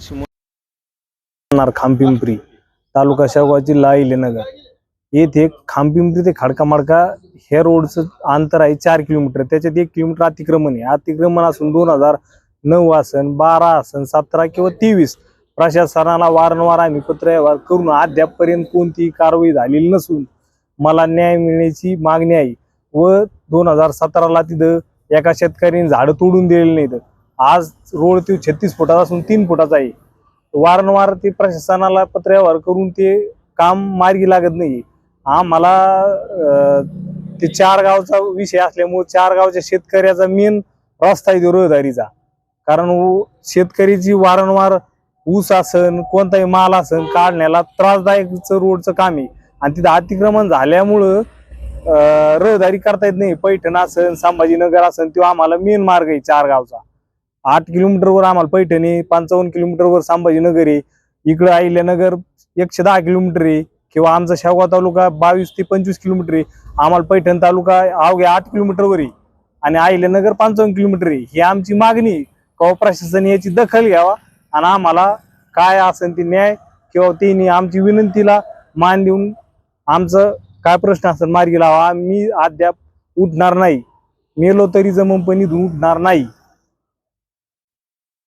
शिमोणार खामपिंपरी तालुका शेवगावची जिल्हा अहिलेनगर. येथे खामपिंपरी ते खडकामाडका ह्या रोडचं अंतर आहे चार किलोमीटर. त्याच्यात एक किलोमीटर अतिक्रमण आहे. अतिक्रमण असून दोन हजार नऊ आसन बारा आसन सतरा किंवा तेवीस प्रशासनाला वारंवार आम्ही पत्र व्यवहार करून अद्यापपर्यंत कोणतीही कारवाई झालेली नसून मला न्याय मिळण्याची मागणी आहे. व दोन हजार सतराला तिथं एका शेतकऱ्याने झाडं तोडून दिलेली नाहीत. आज रोड ते छत्तीस फुटाचा असून तीन फुटाचा आहे. वारंवार ते प्रशासनाला पत्रव्यवहार करून ते काम मार्गी लागत नाही. आम्हाला ते चार गावचा विषय असल्यामुळे चार गावच्या शेतकऱ्याचा मेन रस्ता आहे तो रहदारीचा. कारण उ- शेतकरीची वारंवार ऊस असन कोणताही माल असन काढण्याला त्रासदायक रोडचं काम आहे. आणि तिथं अतिक्रमण झाल्यामुळं रहदारी करता येत नाही. पैठण असन संभाजीनगर असन तो आम्हाला मेन मार्ग आहे चार गावचा. आठ किलोमीटरवर आम्हाला पैठणी पंचावन्न किलोमीटरवर संभाजीनगर आहे इकडं अहिल्यानगर एकशे दहा किलोमीटर आहे. किंवा आमचा शेवगाव तालुका बावीस ते पंचवीस किलोमीटर आहे. आम्हाला पैठण तालुका अवघ्या आठ किलोमीटरवर आहे. आणि अहिल्यानगर पंचावन्न किलोमीटर आहे. ही आमची मागणी किंवा प्रशासन याची दखल घ्यावा आणि आम्हाला काय असेल ते न्याय किंवा त्यांनी आमची विनंतीला मान देऊन आमचं काय प्रश्न असेल मार्गी लावा. मी अद्याप उठणार नाही. मेलो तरी जमन पण इथून उठणार नाही.